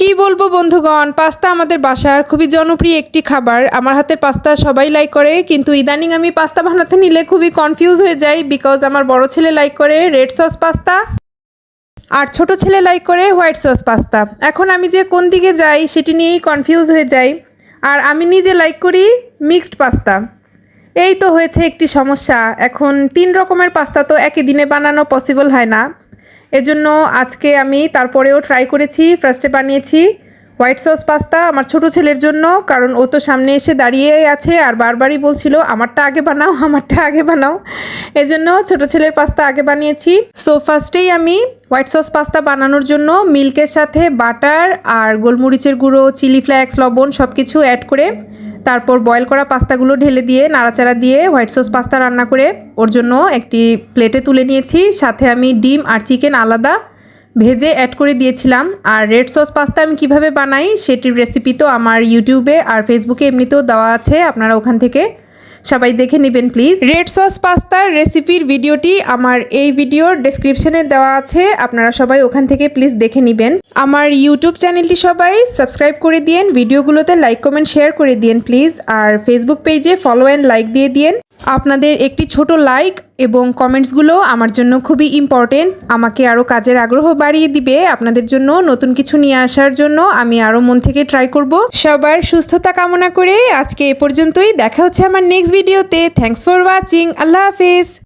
কি বলব বন্ধুগণ, পাস্তা আমাদের বাসার খুবই জনপ্রিয় একটি খাবার। আমার হাতের পাস্তা সবাই লাইক করে, কিন্তু ইদানিং আমি পাস্তা বানাতে নিলে খুবই কনফিউজ হয়ে যাই বিকজ আমার বড় ছেলে লাইক করে রেড সস পাস্তা আর ছোট ছেলে লাইক করে হোয়াইট সস পাস্তা। এখন আমি যে কোন দিকে যাই সেটি নিয়েই কনফিউজ হয়ে যাই। আর আমি নিজে লাইক করি মিক্সড পাস্তা। এই তো হয়েছে একটি সমস্যা। এখন তিন রকমের পাস্তা তো একই দিনে বানানো পসিবল হয় না। এজন্য আজকে আমি তারপরেও ট্রাই করেছি ফার্স্টে বানিয়েছি হোয়াইট সস পাস্তা আমার ছোট ছেলের জন্য, কারণ ও তো সামনে এসে দাঁড়িয়ে আছে আর বারবারই বলছিল, আমারটা আগে বানাও, আমারটা আগে বানাও। এজন্য ছোট ছেলের পাস্তা আগে বানিয়েছি। সো ফার্স্টেই আমি হোয়াইট সস পাস্তা বানানোর জন্য মিল্কের সাথে বাটার আর গোলমরিচের গুঁড়ো চিলি ফ্লেক্স লবণ সব কিছু অ্যাড করে তারপর বয়েল করা পাস্তাগুলো ঢেলে দিয়ে, নাড়াচাড়া দিয়ে হোয়াইট সস পাস্তা রান্না করে ওর জন্য একটি প্লেটে তুলে নিয়েছি। সাথে আমি ডিম আর চিকেন আলাদা ভেজে অ্যাড করে দিয়েছিলাম। আর রেড সস পাস্তা আমি কীভাবে বানাই সেটির রেসিপি তো আমার ইউটিউবে আর ফেসবুকে এমনিতেও দেওয়া আছে, আপনারা ওখান থেকে সবাই দেখে নেবেন প্লিজ রেড সস পাস্তার রেসিপির ভিডিওটি আমার এই ভিডিওর ডেসক্রিপশনে দেওয়া আছে। আপনারা সবাই ওখান থেকে প্লিজ দেখে নেবেন। আমার ইউটিউব চ্যানেলটি সবাই সাবস্ক্রাইব করে দিয়েন, ভিডিওগুলোতে লাইক কমেন্ট শেয়ার করে দিয়েন প্লিজ আর ফেসবুক পেজে ফলো অ্যান্ড লাইক দিয়ে দিয়েন। আপনাদের একটি ছোট লাইক এবং কমেন্টসগুলো আমার জন্য খুবই ইম্পর্টেন্ট আমাকে আরও কাজের আগ্রহ বাড়িয়ে দিবে আপনাদের জন্য নতুন কিছু নিয়ে আসার জন্য। আমি আরও মন থেকে ট্রাই করব। সবার সুস্থতা কামনা করে আজকে এ পর্যন্তই। দেখা হচ্ছে আমার নেক্সট ভিডিওতে thanks for watching Allah Hafiz.